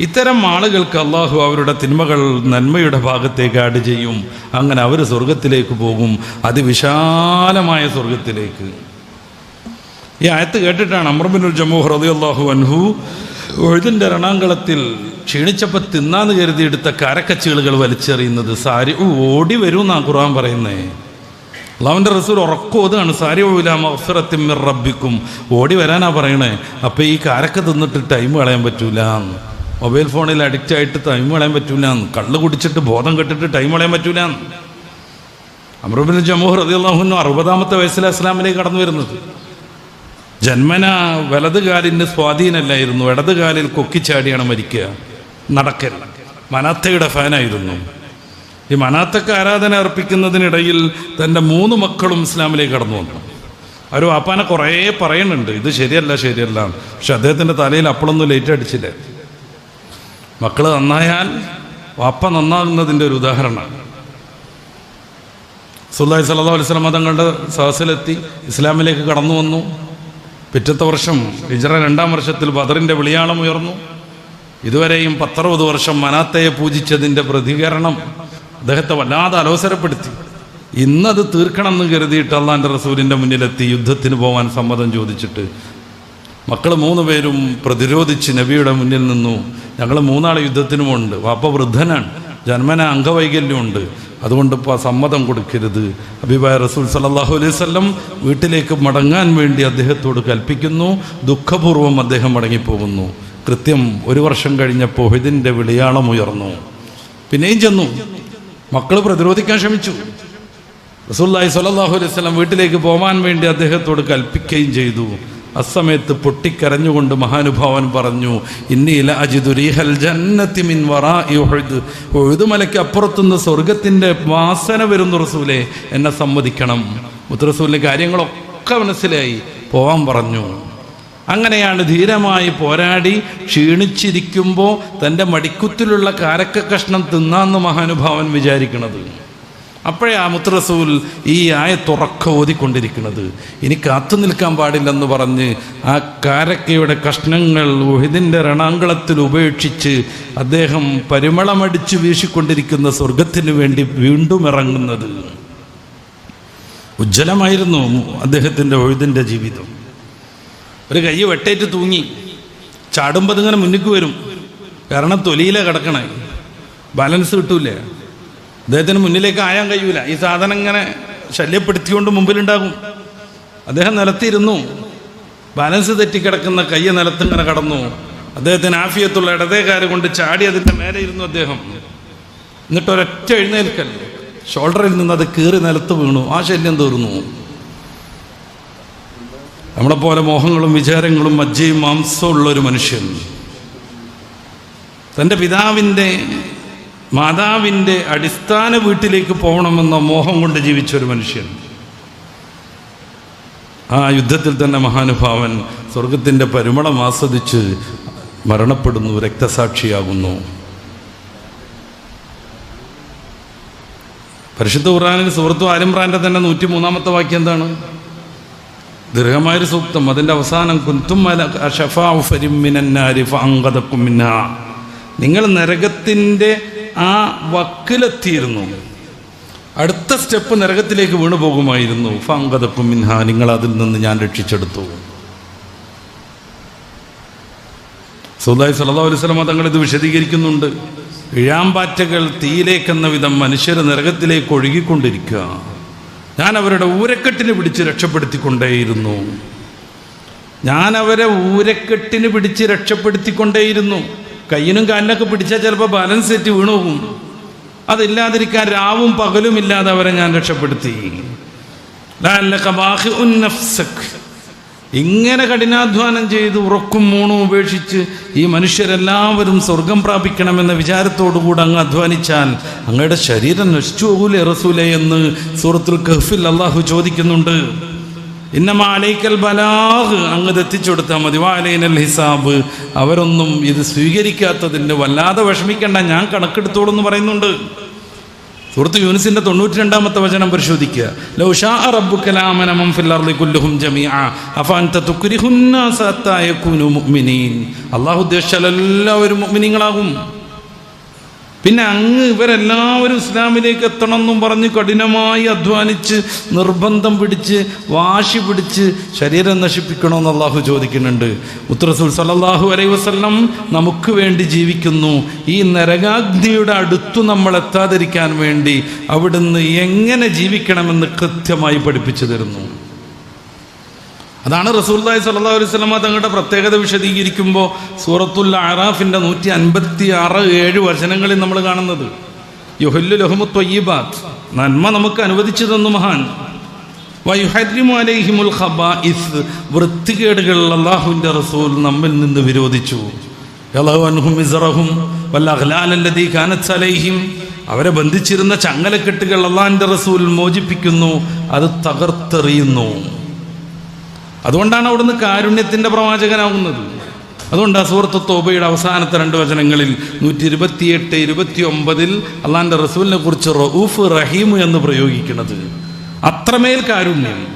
ഇത്തരം ആളുകൾക്ക് അള്ളാഹു അവരുടെ തിന്മകൾ നന്മയുടെ ഭാഗത്തേക്ക് ആഡ് ചെയ്യും. അങ്ങനെ അവർ സ്വർഗത്തിലേക്ക് പോകും. അതിവിശാലമായ സ്വർഗത്തിലേക്ക് ഈ ആയത്ത് കേട്ടിട്ടാണ് അമ്രബിനുൽ ജമ്മു ഹൃദയ അള്ളാഹു അൻഹു ഒഴുതിന്റെ രണാങ്കളത്തിൽ ക്ഷീണിച്ചപ്പോൾ തിന്നാന്ന് കരുതിയെടുത്ത കാരക്കച്ചുകളുകൾ വലിച്ചെറിയുന്നത്. സാരി ഓടി വരൂ എന്നാ ഖുർആൻ പറയുന്നേ. അള്ളാഹുവിന്റെ റസൂൽ ഉറക്കോതാണ് സാരി മഫ്സറത്തിമ്മിർ റബ്ബിക്കും. ഓടി വരാനാ പറയണേ. അപ്പോൾ ഈ കാരക്ക തിന്നിട്ട് ടൈം കളയാൻ പറ്റൂല മൊബൈൽ ഫോണിൽ അഡിക്റ്റ് ആയിട്ട് ടൈം കളയാൻ പറ്റൂല. കള്ള് കുടിച്ചിട്ട് ബോധം കെട്ടിട്ട് ടൈം കളയാൻ പറ്റൂല. അമറുബിൻ ജമൂഹ് റതിയുള്ളാഹുന്നു അറുപതാമത്തെ വയസ്സിൽ ഇസ്ലാമിലേക്ക് കടന്നു വരുന്നത്. ജന്മന വലത് കാലിന് സ്വാധീനമല്ലായിരുന്നു ഇടത് കാലിൽ കൊക്കിച്ചാടിയാണ് മരിക്കുക. നടക്കൽ മനാത്തയുടെ ഫാനായിരുന്നു. ഈ മനാത്തക്ക് ആരാധന അർപ്പിക്കുന്നതിനിടയിൽ തന്റെ മൂന്ന് മക്കളും ഇസ്ലാമിലേക്ക് കടന്നു വന്നു. അവർ വാപ്പാനെ കുറേ പറയുന്നുണ്ട്. ഇത് ശരിയല്ല ശരിയല്ല. പക്ഷെ അദ്ദേഹത്തിന്റെ തലയിൽ അപ്പോഴൊന്നും ലേറ്റ് അടിച്ചില്ല. മക്കൾ നന്നായാൽ വാപ്പ നന്നാകുന്നതിന്റെ ഒരു ഉദാഹരണമാണ്. സുല്ലാഹി സല്ലാ അലൈവലമ തങ്ങളുടെ സഹസിലെത്തി ഇസ്ലാമിലേക്ക് കടന്നു വന്നു. പിറ്റത്തെ വർഷം ഹിജറ രണ്ടാം വർഷത്തിൽ ബദറിന്റെ വിളിയാളം ഉയർന്നു. ഇതുവരെയും പത്തറുപത് വർഷം മനാത്തയെ പൂജിച്ചതിന്റെ പ്രതികരണം അദ്ദേഹത്തെ വല്ലാതെ അലോസരപ്പെടുത്തി. ഇന്നത് തീർക്കണം എന്ന് കരുതിയിട്ട് അള്ളാന്റെ റസൂലിന്റെ മുന്നിലെത്തി യുദ്ധത്തിന് പോകാൻ സമ്മതം ചോദിച്ചിട്ട് മക്കൾ മൂന്ന് പേരും പ്രതിരോധിച്ച് നബിയുടെ മുന്നിൽ നിന്നു. ഞങ്ങൾ മൂന്നാൾ യുദ്ധത്തിനുമുണ്ട്. വാപ്പ വൃദ്ധനാണ്. ജന്മന അംഗവൈകല്യമുണ്ട്. അതുകൊണ്ട് ഇപ്പോൾ സമ്മതം കൊടുക്കരുത്. അബിബായ റസൂൽ സല്ലാഹു അലൈഹി സ്വല്ലം വീട്ടിലേക്ക് മടങ്ങാൻ വേണ്ടി അദ്ദേഹത്തോട് കൽപ്പിക്കുന്നു. ദുഃഖപൂർവം അദ്ദേഹം മടങ്ങിപ്പോകുന്നു. കൃത്യം ഒരു വർഷം കഴിഞ്ഞപ്പോൾ ഇതിന്റെ വിളിയാളം ഉയർന്നു. പിന്നെയും ചെന്നു. മക്കൾ പ്രതിരോധിക്കാൻ ശ്രമിച്ചു. റസൂല്ലായി സ്വല്ലല്ലാഹു അലൈഹി വസല്ലം വീട്ടിലേക്ക് പോകാൻ വേണ്ടി അദ്ദേഹത്തോട് കൽപ്പിക്കുകയും ചെയ്തു. അസമയത്ത് പൊട്ടിക്കരഞ്ഞുകൊണ്ട് മഹാനുഭാവൻ പറഞ്ഞു ഇന്നീല അജിദുരീഹൽ ജന്നത്തി മിൻ വറാഇ ഒഴുത് ഒഴുതുമലയ്ക്ക് മലയ്ക്ക് അപ്പുറത്തുനിന്ന് സ്വർഗത്തിന്റെ വാസന വരുന്ന റസൂലെ എന്നെ സമ്മതിക്കണം. മുത്തറസൂലിന്റെ കാര്യങ്ങളൊക്കെ മനസ്സിലായി. പോവാൻ പറഞ്ഞു. അങ്ങനെയാണ് ധീരമായി പോരാടി ക്ഷീണിച്ചിരിക്കുമ്പോൾ തന്റെ മടിക്കുത്തിലുള്ള കാരക്ക കഷ്ണം തിന്നാന്ന് മഹാനുഭാവൻ വിചാരിക്കണത്. അപ്പോഴേ ആ മുത്തറസൂൽ ഈ ആയത്തുറക്ക ഓതിക്കൊണ്ടിരിക്കുന്നത്. ഇനി കാത്തു നിൽക്കാൻ പാടില്ലെന്ന് പറഞ്ഞ് ആ കാരക്കയുടെ കഷ്ണങ്ങൾ ഉഹിദിന്റെ രണാങ്കളത്തിൽ ഉപേക്ഷിച്ച് അദ്ദേഹം പരിമളമടിച്ച് വീശിക്കൊണ്ടിരിക്കുന്ന സ്വർഗത്തിന് വേണ്ടി വീണ്ടും ഇറങ്ങുന്നത്. ഉജ്ജ്വലമായിരുന്നു അദ്ദേഹത്തിന്റെ ഒഴുതിന്റെ ജീവിതം. ഒരു കൈ വെട്ടേറ്റ് തൂങ്ങി. ചാടുമ്പോൾ അതിങ്ങനെ മുന്നിക്ക് വരും. കാരണം തൊലിയിലെ കിടക്കണേ. ബാലൻസ് കിട്ടൂലേ? അദ്ദേഹത്തിന് മുന്നിലേക്ക് ആയാൻ കഴിയൂല. ഈ സാധനം ഇങ്ങനെ ശല്യപ്പെടുത്തിക്കൊണ്ട് മുമ്പിലുണ്ടാകും. അദ്ദേഹം നിലത്തിരുന്നു ബാലൻസ് തെറ്റിക്കിടക്കുന്ന കയ്യ നിലത്തിങ്ങനെ കടന്നു. അദ്ദേഹത്തിന് ആഫിയത്തുള്ള ഇടതേക്കാര് കൊണ്ട് ചാടി അതിന്റെ മേലെ ഇരുന്നു അദ്ദേഹം. എന്നിട്ട് ഒരൊറ്റ എഴുന്നേൽക്കൽ. ഷോൾഡറിൽ നിന്ന് അത് കീറി നിലത്ത് വീണു. ആ ശല്യം തീർന്നു. നമ്മളെ പോലെ മോഹങ്ങളും വിചാരങ്ങളും മജ്ജയും മാംസവും ഉള്ള ഒരു മനുഷ്യൻ. തന്റെ പിതാവിന്റെ മാതാവിന്റെ അടിസ്ഥാന വീട്ടിലേക്ക് പോകണമെന്ന മോഹം കൊണ്ട് ജീവിച്ച ഒരു മനുഷ്യൻ. ആ യുദ്ധത്തിൽ തന്നെ മഹാനുഭാവൻ സ്വർഗത്തിന്റെ പരിമളം ആസ്വദിച്ച് മരണപ്പെടുന്നു രക്തസാക്ഷിയാകുന്നു. പരിശുദ്ധ ഖുറാനിൽ സുഹൃത്തു ആലിമ്രാന്റെ തന്നെ നൂറ്റി മൂന്നാമത്തെ വാക്യം എന്താണ്? ദീർഘമായൊരു സൂക്തം അതിന്റെ അവസാനം കുന്തും നിങ്ങൾ നരകത്തിന്റെ ആ വക്കിലെത്തിയിരുന്നു. അടുത്ത സ്റ്റെപ്പ് നരകത്തിലേക്ക് വീണു പോകുമായിരുന്നു. ഫങ്കതക്കും മിൻഹ നിങ്ങൾ അതിൽ നിന്ന് ഞാൻ രക്ഷിച്ചെടുത്തു. സുല്ലായി സല്ലാ അലൈവലമ തങ്ങൾ ഇത് വിശദീകരിക്കുന്നുണ്ട്. ഇഴാമ്പാറ്റകൾ തീയിലേക്കെന്ന വിധം മനുഷ്യർ നരകത്തിലേക്ക് ഒഴുകിക്കൊണ്ടിരിക്കുക. ഞാൻ അവരുടെ ഊരക്കെട്ടിന് പിടിച്ച് രക്ഷപ്പെടുത്തിക്കൊണ്ടേയിരുന്നു. ഞാൻ അവരെ ഊരക്കെട്ടിന് പിടിച്ച് രക്ഷപ്പെടുത്തിക്കൊണ്ടേയിരുന്നു. കയ്യിനും കാലിനൊക്കെ പിടിച്ചാൽ ചിലപ്പോൾ ബാലൻസ് തെറ്റി വീണു പോകും അതില്ലാതിരിക്കാൻ രാവും പകലും ഇല്ലാതെ അവരെ ഞാൻ രക്ഷപ്പെടുത്തി. ഇങ്ങനെ കഠിനാധ്വാനം ചെയ്ത് ഉറക്കും മൂണും ഉപേക്ഷിച്ച് ഈ മനുഷ്യരെല്ലാവരും സ്വർഗം പ്രാപിക്കണമെന്ന വിചാരത്തോടുകൂടി അങ്ങ് അധ്വാനിച്ചാൽ അങ്ങയുടെ ശരീരം നശിച്ചു പോകൂലേ റസൂലേ എന്ന് സൂറത്തുൽ കഹ്ഫിൽ അള്ളാഹു ചോദിക്കുന്നുണ്ട്. ഇന്നമാലൈക്കൽ ബലാഹ് അങ്ങ് എത്തിച്ചു കൊടുത്താൽ മതി. വാലൈനൽ ഹിസാബ്. അവരൊന്നും ഇത് സ്വീകരിക്കാത്തതിന് വല്ലാതെ വിഷമിക്കേണ്ട. ഞാൻ കണക്കെടുത്തോളൂ എന്ന് പറയുന്നുണ്ട്. സുഹൃത്ത് യൂനിസിന്റെ തൊണ്ണൂറ്റി രണ്ടാമത്തെ വചനം പരിശോധിക്കുക. അല്ലാഹു ഉദ്ദേശിച്ചാൽ എല്ലാവരും മുഅ്മിനീങ്ങളാകും. പിന്നെ അങ്ങ് ഇവരെല്ലാവരും ഇസ്ലാമിലേക്ക് എത്തണം എന്നും പറഞ്ഞ് കഠിനമായി അധ്വാനിച്ച് നിർബന്ധം പിടിച്ച് വാശി പിടിച്ച് ശരീരം നശിപ്പിക്കണമെന്ന് അള്ളാഹു ചോദിക്കുന്നുണ്ട്. ഉത്തറസുൽ സലല്ലാഹു അലൈ വസ്ലം നമുക്ക് വേണ്ടി ജീവിക്കുന്നു. ഈ നരകാഗ്നിയുടെ അടുത്തു നമ്മൾ എത്താതിരിക്കാൻ വേണ്ടി അവിടുന്ന് എങ്ങനെ ജീവിക്കണമെന്ന് കൃത്യമായി പഠിപ്പിച്ചു തരുന്നു. അതാണ് റസൂല്ലായി സല്ലാ അലൈഹി സ്വലമ തങ്ങളുടെ പ്രത്യേകത വിശദീകരിക്കുമ്പോൾ സൂറത്തുൽ ആറാഫിന്റെ നൂറ്റി അൻപത്തി ആറ് ഏഴ് വചനങ്ങളിൽ നമ്മൾ കാണുന്നത്. യുഹല്ലു ലഹുമു ത്വയ്യിബാത്ത് നന്മ നമുക്ക് അനുവദിച്ചു തന്നു മഹാൻ. വയുഹരിമു അലൈഹിമുൽ ഖബാഇസ്. വൃത്തികേടുകൾ അള്ളാഹുവിന്റെ റസൂൽ നമ്മിൽ നിന്ന് വിരോധിച്ചു. അലൈഹിം. അവരെ ബന്ധിച്ചിരുന്ന ചങ്ങലക്കെട്ടുകൾ അള്ളാഹിന്റെ റസൂൽ മോചിപ്പിക്കുന്നു. അത് തകർത്തെറിയുന്നു. അതുകൊണ്ടാണ് അവിടുന്ന് കാരുണ്യത്തിന്റെ പ്രവാചകനാവുന്നത് അതുകൊണ്ട് അസുഹൃത്ത് തോബയുടെ അവസാനത്തെ രണ്ട് വചനങ്ങളിൽ നൂറ്റി ഇരുപത്തിയെട്ട് ഇരുപത്തി ഒമ്പതിൽ അള്ളാന്റെ റസൂലിനെ കുറിച്ച് റഊഫ് റഹീം എന്ന് പ്രയോഗിക്കുന്നത്. അത്രമേൽ കാരുണ്യം.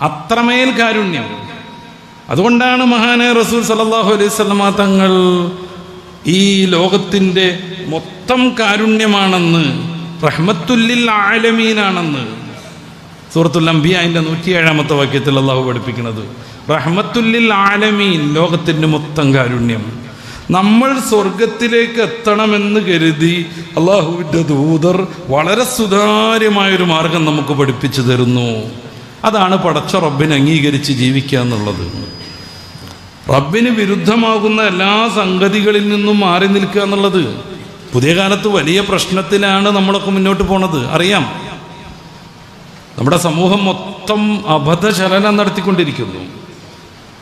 അത്രമേൽ കാരുണ്യം. അതുകൊണ്ടാണ് മഹാനെ റസൂൽ സല്ലല്ലാഹു അലൈഹി തങ്ങൾ ഈ ലോകത്തിന്റെ മൊത്തം കാരുണ്യമാണെന്ന് റഹ്മത്തുല്ലിൽ ആലമീനാണെന്ന് സൂറത്തുൽ അംബിയാന്റെ നൂറ്റിയേഴാമത്തെ വാക്യത്തിൽ അള്ളാഹു പഠിപ്പിക്കുന്നത് റഹ്മത്തുല്ലിൽ ആലമീൻ. ലോകത്തിന്റെ മൊത്തം കാരുണ്യം. നമ്മൾ സ്വർഗത്തിലേക്ക് എത്തണമെന്ന് കരുതി അള്ളാഹുവിന്റെ ദൂതർ വളരെ സുതാര്യമായൊരു മാർഗം നമുക്ക് പഠിപ്പിച്ചു തരുന്നു. അതാണ് പടച്ച റബ്ബിനെ അംഗീകരിച്ച് ജീവിക്കുക എന്നുള്ളത്. റബ്ബിന് വിരുദ്ധമാകുന്ന എല്ലാ സംഗതികളിൽ നിന്നും മാറി നിൽക്കുക എന്നുള്ളത്. പുതിയ കാലത്ത് വലിയ പ്രശ്നത്തിലാണ് നമ്മളൊക്കെ മുന്നോട്ട് പോണത്. അറിയാം. നമ്മുടെ സമൂഹം മൊത്തം അബദ്ധചലനം നടത്തിക്കൊണ്ടിരിക്കുന്നു.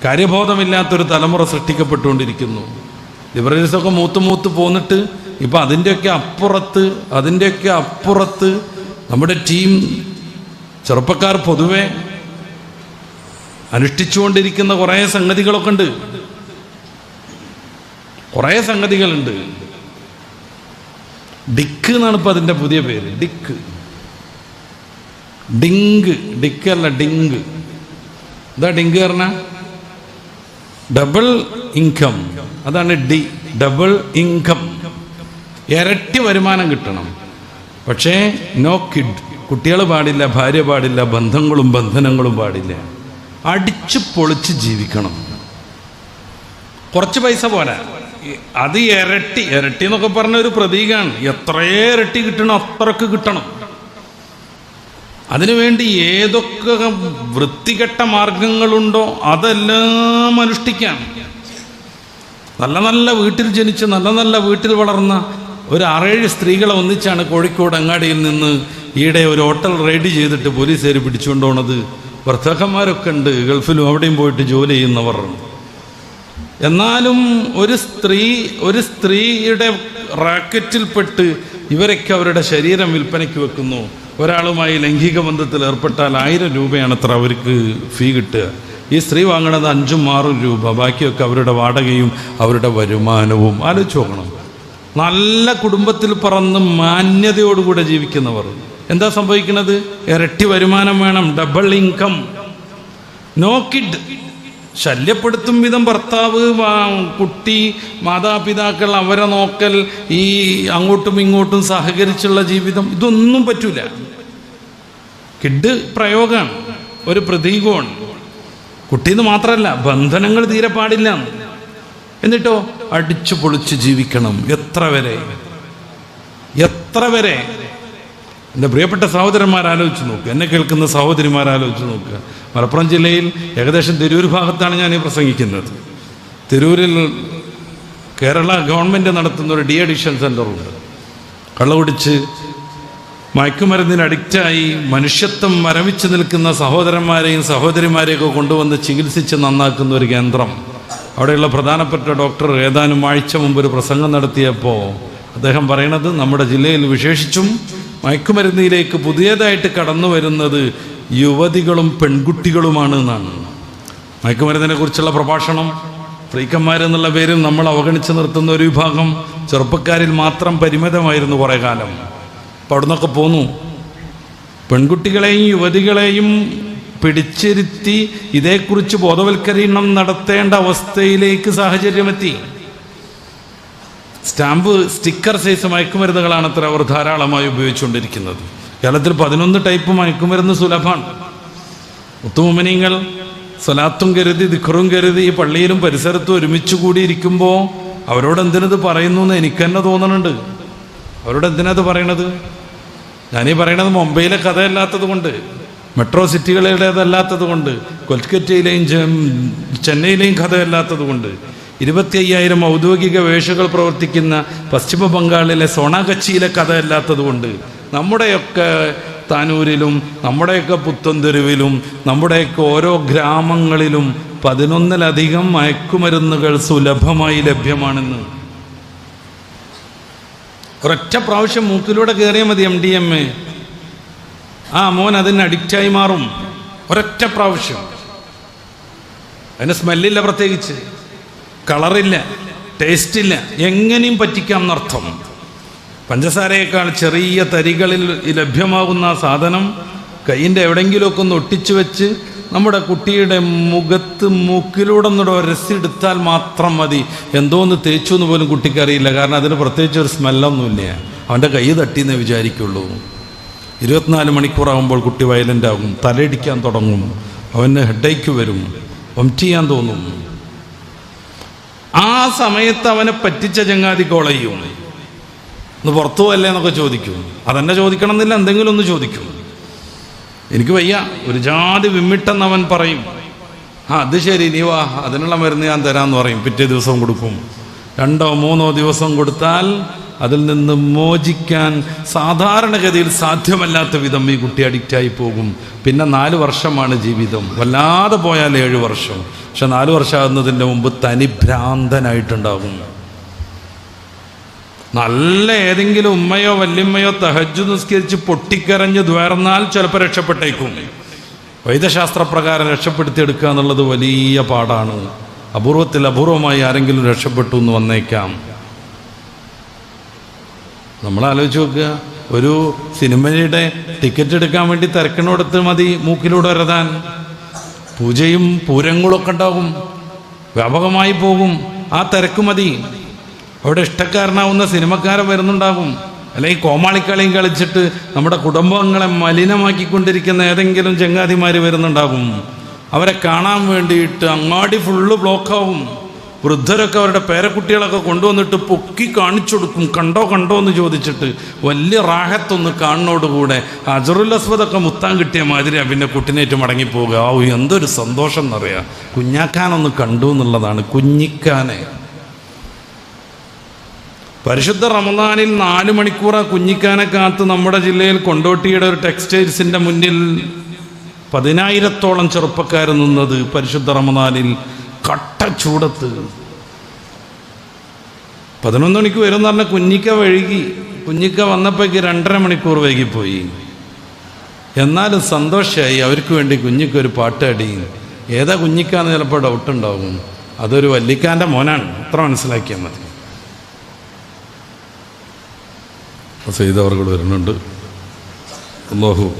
കാര്യബോധമില്ലാത്തൊരു തലമുറ സൃഷ്ടിക്കപ്പെട്ടുകൊണ്ടിരിക്കുന്നു. ലിബറലിസമൊക്കെ മൂത്ത് മൂത്ത് പോന്നിട്ട് ഇപ്പം അതിന്റെയൊക്കെ അപ്പുറത്ത് അതിന്റെയൊക്കെ അപ്പുറത്ത് നമ്മുടെ ടീം ചെറുപ്പക്കാർ പൊതുവെ അനുഷ്ഠിച്ചുകൊണ്ടിരിക്കുന്ന കുറേ സംഗതികളൊക്കെ ഉണ്ട്. കുറേ സംഗതികളുണ്ട്. ഡിക്ക് എന്നാണ് ഇപ്പം അതിന്റെ പുതിയ പേര്. ഡിക്ക്. ഡിങ്ക് ഡിക്ക് അല്ല ഡിങ്ക്. എന്താ ഡിങ്ക് പറഞ്ഞ? Double income. അതാണ് ഡി ഡബിൾ ഇൻകം. ഇരട്ടി വരുമാനം കിട്ടണം. പക്ഷേ നോ കിഡ്. കുട്ടികൾ പാടില്ല ഭാര്യ പാടില്ല ബന്ധങ്ങളും ബന്ധനങ്ങളും പാടില്ല. അടിച്ച് പൊളിച്ച് ജീവിക്കണം. കുറച്ച് പൈസ പോരാ. അത് ഇരട്ടി ഇരട്ടി എന്നൊക്കെ പറഞ്ഞ ഒരു പ്രതീകമാണ് എത്രയേ ഇരട്ടി കിട്ടണം അത്രയ്ക്ക് കിട്ടണം. അതിനുവേണ്ടി ഏതൊക്കെ വൃത്തികെട്ട മാർഗങ്ങളുണ്ടോ അതെല്ലാം അനുഷ്ഠിക്കാം. നല്ല നല്ല വീട്ടിൽ ജനിച്ച് നല്ല നല്ല വീട്ടിൽ വളർന്ന ഒരു ആറേഴ് സ്ത്രീകളെ ഒന്നിച്ചാണ് കോഴിക്കോട് അങ്ങാടിയിൽ നിന്ന് ഈയിടെ ഒരു ഹോട്ടൽ റെയ്ഡ് ചെയ്തിട്ട് പോലീസുകാർ പിടിച്ചുകൊണ്ട് പോണത്. ഭർത്താക്കന്മാരൊക്കെ ഉണ്ട് ഗൾഫിലും അവിടെയും പോയിട്ട് ജോലി ചെയ്യുന്നവർ. എന്നാലും ഒരു സ്ത്രീ ഒരു സ്ത്രീയുടെ റാക്കറ്റിൽപ്പെട്ട് ഇവരൊക്കെ അവരുടെ ശരീരം വിൽപ്പനയ്ക്ക് വെക്കുന്നു. ഒരാളുമായി ലൈംഗിക ബന്ധത്തിൽ ഏർപ്പെട്ടാൽ ആയിരം രൂപയാണ് അത്ര അവർക്ക് ഫീ കിട്ടുക. ഈ സ്ത്രീ വാങ്ങണത് അഞ്ചും ആറും രൂപ ബാക്കിയൊക്കെ അവരുടെ വാടകയും അവരുടെ വരുമാനവും ആലോചിച്ച് നോക്കണം. നല്ല കുടുംബത്തിൽ പറന്ന് മാന്യതയോടുകൂടെ ജീവിക്കുന്നവർ. എന്താ സംഭവിക്കുന്നത് ഇരട്ടി വരുമാനം വേണം ഡബിൾ ഇൻകം നോ കിഡ് ശല്യപ്പെടുത്തും വിധം ഭർത്താവ് കുട്ടി മാതാപിതാക്കൾ അവരെ നോക്കൽ ഈ അങ്ങോട്ടും ഇങ്ങോട്ടും സഹകരിച്ചുള്ള ജീവിതം ഇതൊന്നും പറ്റൂല. കിഡ് പ്രയോഗമാണ് ഒരു പ്രതീകമാണ്. കുട്ടിന്ന് മാത്രമല്ല ബന്ധനങ്ങൾ തീരെ പാടില്ല. എന്നിട്ടോ അടിച്ചു പൊളിച്ച് ജീവിക്കണം എത്ര വരെ? എത്ര വരെ? എന്റെ പ്രിയപ്പെട്ട സഹോദരന്മാർ ആലോചിച്ച് നോക്കുക എന്നെ കേൾക്കുന്ന സഹോദരിമാർ ആലോചിച്ച് നോക്കുക മലപ്പുറം ജില്ലയിൽ ഏകദേശം തിരൂർ ഭാഗത്താണ് ഞാൻ ഈ പ്രസംഗിക്കുന്നത്. തിരൂരിൽ കേരള ഗവൺമെന്റ് നടത്തുന്ന ഒരു ഡി അഡിക്ഷൻ സെന്ററുണ്ട് കള്ളകുടിച്ച് മയക്കുമരുന്നിന് അഡിക്റ്റായി മനുഷ്യത്വം മരവിച്ച് നിൽക്കുന്ന സഹോദരന്മാരെയും സഹോദരിമാരെയൊക്കെ കൊണ്ടുവന്ന് ചികിത്സിച്ച് നന്നാക്കുന്ന ഒരു കേന്ദ്രം. അവിടെയുള്ള പ്രധാനപ്പെട്ട ഡോക്ടർ ഏതാനും ആഴ്ച മുമ്പ് ഒരു പ്രസംഗം നടത്തിയപ്പോൾ അദ്ദേഹം പറയണത് നമ്മുടെ ജില്ലയിൽ വിശേഷിച്ചും മയക്കുമരുന്നിലേക്ക് പുതിയതായിട്ട് കടന്നു വരുന്നത് യുവതികളും പെൺകുട്ടികളുമാണ് എന്നാണ്. മയക്കുമരുന്നിനെ കുറിച്ചുള്ള പ്രഭാഷണം ഫ്രീക്കന്മാരെന്നുള്ള പേരിൽ നമ്മൾ അവഗണിച്ച് നിർത്തുന്ന ഒരു വിഭാഗം ചെറുപ്പക്കാരിൽ മാത്രം പരിമിതമായിരുന്നു കുറേ കാലം. അപ്പം അവിടെ നിന്നൊക്കെ പോന്നു. പെൺകുട്ടികളെയും യുവതികളെയും പിടിച്ചിരുത്തി ഇതേക്കുറിച്ച് ബോധവൽക്കരണം നടത്തേണ്ട അവസ്ഥയിലേക്ക് സാഹചര്യമെത്തി. സ്റ്റാമ്പ് സ്റ്റിക്കർ സൈസ് മയക്കുമരുന്നുകളാണ് അത്ര അവർ ധാരാളമായി ഉപയോഗിച്ചുകൊണ്ടിരിക്കുന്നത്. കേരളത്തിൽ പതിനൊന്ന് ടൈപ്പ് മയക്കുമരുന്ന് സുലഭമാണ്. മുത്തുമുമനിങ്ങൾ സ്വലാത്തും കരുതി ദിഖറും കരുതി ഈ പള്ളിയിലും പരിസരത്തും ഒരുമിച്ച് കൂടിയിരിക്കുമ്പോൾ അവരോട് എന്തിനത് പറയുന്നു എന്ന് എനിക്ക് തന്നെ തോന്നുന്നുണ്ട് അവരോട് എന്തിനത് പറയണത്? ഞാനീ പറയണത് മുംബൈയിലെ കഥയല്ലാത്തത് കൊണ്ട് മെട്രോ സിറ്റികളുടേതല്ലാത്തത് കൊണ്ട് കൊൽക്കത്തയിലെയും ചെ- ചെന്നൈയിലെയും കഥയല്ലാത്തത് കൊണ്ട് ഇരുപത്തി അയ്യായിരം ഔദ്യോഗിക വേഷകൾ പ്രവർത്തിക്കുന്ന പശ്ചിമ ബംഗാളിലെ സോണാകച്ചിയിലെ കഥ അല്ലാത്തതുകൊണ്ട് നമ്മുടെയൊക്കെ താനൂരിലും നമ്മുടെയൊക്കെ പുത്തൻതെരുവിലും നമ്മുടെയൊക്കെ ഓരോ ഗ്രാമങ്ങളിലും പതിനൊന്നിലധികം മയക്കുമരുന്നുകൾ സുലഭമായി ലഭ്യമാണെന്ന്. ഒരൊറ്റ പ്രാവശ്യം മൂക്കിലൂടെ കയറിയാൽ മതി എം ഡി എം എ. ആ മോൻ അതിന് അഡിക്റ്റായി മാറും. ഒരൊറ്റ പ്രാവശ്യം. അതിന് സ്മെല്ലില്ല പ്രത്യേകിച്ച്. കളറില്ല ടേസ്റ്റ് ഇല്ല എങ്ങനെയും പറ്റിക്കാം എന്നർത്ഥം. പഞ്ചസാരയേക്കാൾ ചെറിയ തരികളിൽ ലഭ്യമാകുന്ന ആ സാധനം കയ്യിന്റെ എവിടെയെങ്കിലുമൊക്കെ ഒന്ന് ഒട്ടിച്ചു വെച്ച് നമ്മുടെ കുട്ടിയുടെ മുഖത്ത് മൂക്കിലൂടെ ഒന്നുകൂടെ ഒരസിയെടുത്താൽ മാത്രം മതി. എന്തോന്ന് തേച്ചു എന്ന് പോലും കുട്ടിക്കറിയില്ല കാരണം അതിന് പ്രത്യേകിച്ച് ഒരു സ്മെല്ലൊന്നുമില്ല. അവന്റെ കൈ തട്ടിയെന്നേ വിചാരിക്കുള്ളൂ. ഇരുപത്തിനാല് മണിക്കൂറാകുമ്പോൾ കുട്ടി വയലന്റ് ആകും തലയിടിക്കാൻ തുടങ്ങും അവന് ഹെഡേക്ക് വരും വംറ്റ് ചെയ്യാൻ തോന്നും. ആ സമയത്ത് അവനെ പറ്റിച്ച ചങ്ങാതി കോളയും ഒന്ന് പുറത്തു പോയല്ലേ എന്നൊക്കെ ചോദിക്കും. അതെന്നെ ചോദിക്കണം എന്നില്ല എന്തെങ്കിലും ഒന്ന് ചോദിക്കും. എനിക്ക് വയ്യ ഒരു ജാതി വിമ്മിട്ടെന്ന് അവൻ പറയും. ആ അത് ശരി നീ വാ അതിനുള്ള മരുന്ന് ഞാൻ തരാമെന്ന് പറയും. പിറ്റേ ദിവസം കൊടുക്കും. രണ്ടോ മൂന്നോ ദിവസം കൊടുത്താൽ അതിൽ നിന്ന് മോചിക്കാൻ സാധാരണഗതിയിൽ സാധ്യമല്ലാത്ത വിധം ഈ കുട്ടി അഡിക്റ്റായി പോകും. പിന്നെ നാല് വർഷമാണ് ജീവിതം. വല്ലാതെ പോയാൽ ഏഴ് വർഷം. പക്ഷെ നാല് വർഷമാകുന്നതിന്റെ മുമ്പ് തനി ഭ്രാന്തനായിട്ടുണ്ടാകും. നല്ല ഏതെങ്കിലും ഉമ്മയോ വല്യമ്മയോ തഹജു നിസ്കരിച്ച് പൊട്ടിക്കരഞ്ഞ് ദ്വേർന്നാൽ ചിലപ്പോൾ രക്ഷപ്പെട്ടേക്കും. വൈദ്യശാസ്ത്രപ്രകാരം രക്ഷപ്പെടുത്തിയെടുക്കുക എന്നുള്ളത് വലിയ പാടാണ്. അപൂർവത്തിൽ അപൂർവമായി ആരെങ്കിലും രക്ഷപ്പെട്ടു എന്ന് വന്നേക്കാം. നമ്മൾ ആലോചിച്ച് നോക്കുക. ഒരു സിനിമയുടെ ടിക്കറ്റ് എടുക്കാൻ വേണ്ടി തിരക്കിനോടത്ത് മതി മൂക്കിലൂടെ വരതാൻ പൂജയും പൂരങ്ങളൊക്കെ ഉണ്ടാകും. വ്യാപകമായി പോകും. ആ തിരക്ക് മതി. അവിടെ ഇഷ്ടക്കാരനാവുന്ന സിനിമക്കാരൻ വരുന്നുണ്ടാകും. അല്ലെങ്കിൽ കോമാളിക്കളിയും കളിച്ചിട്ട് നമ്മുടെ കുടുംബങ്ങളെ മലിനമാക്കിക്കൊണ്ടിരിക്കുന്ന ഏതെങ്കിലും ചങ്ങാതിമാർ വരുന്നുണ്ടാകും. അവരെ കാണാൻ വേണ്ടിയിട്ട് അങ്ങാടി ഫുള്ള് ബ്ലോക്കാവും വൃദ്ധരൊക്കെ അവരുടെ പേരക്കുട്ടികളൊക്കെ കൊണ്ടുവന്നിട്ട് പൊക്കി കാണിച്ചു കൊടുക്കും കണ്ടോ കണ്ടോ എന്ന് ചോദിച്ചിട്ട് വലിയ റാഹത്തൊന്ന് കാണുന്നോടുകൂടെ അജറുൽ അസ്വദൊക്കെ മുത്താൻ കിട്ടിയ മാതിരി പിന്നെ കുട്ടിനേറ്റ് മടങ്ങിപ്പോവുക. ആ എന്തൊരു സന്തോഷം എന്നറിയാം. കുഞ്ഞാക്കാനൊന്ന് കണ്ടു എന്നുള്ളതാണ്. കുഞ്ഞിക്കാനെ. പരിശുദ്ധ റമദാനിൽ നാല് മണിക്കൂർ ആ കുഞ്ഞിക്കാനെ കാത്ത് നമ്മുടെ ജില്ലയിൽ കൊണ്ടോട്ടിയുടെ ഒരു ടെക്സ്റ്റൈൽസിന്റെ മുന്നിൽ പതിനായിരത്തോളം ചെറുപ്പക്കാർ നിന്നത് പരിശുദ്ധ റമദാനിൽ കട്ട ചൂടത്ത്. പതിനൊന്ന് മണിക്ക് വരും എന്ന് പറഞ്ഞാൽ കുഞ്ഞിക്ക വഴുകി കുഞ്ഞിക്ക വന്നപ്പോഴേക്ക് രണ്ടര മണിക്കൂർ വൈകിപ്പോയി. എന്നാലും സന്തോഷമായി അവർക്ക് വേണ്ടി കുഞ്ഞിക്കൊരു പാട്ടടി. ഏതാ കുഞ്ഞിക്കാന്ന് ചിലപ്പോൾ ഡൗട്ട് ഉണ്ടാവും. അതൊരു വല്ലിക്കാന്റെ മോനാണ് അത്ര മനസ്സിലാക്കിയാൽ മതി. ചെയ്തവർകൾ വരുന്നുണ്ട്. അള്ളാഹു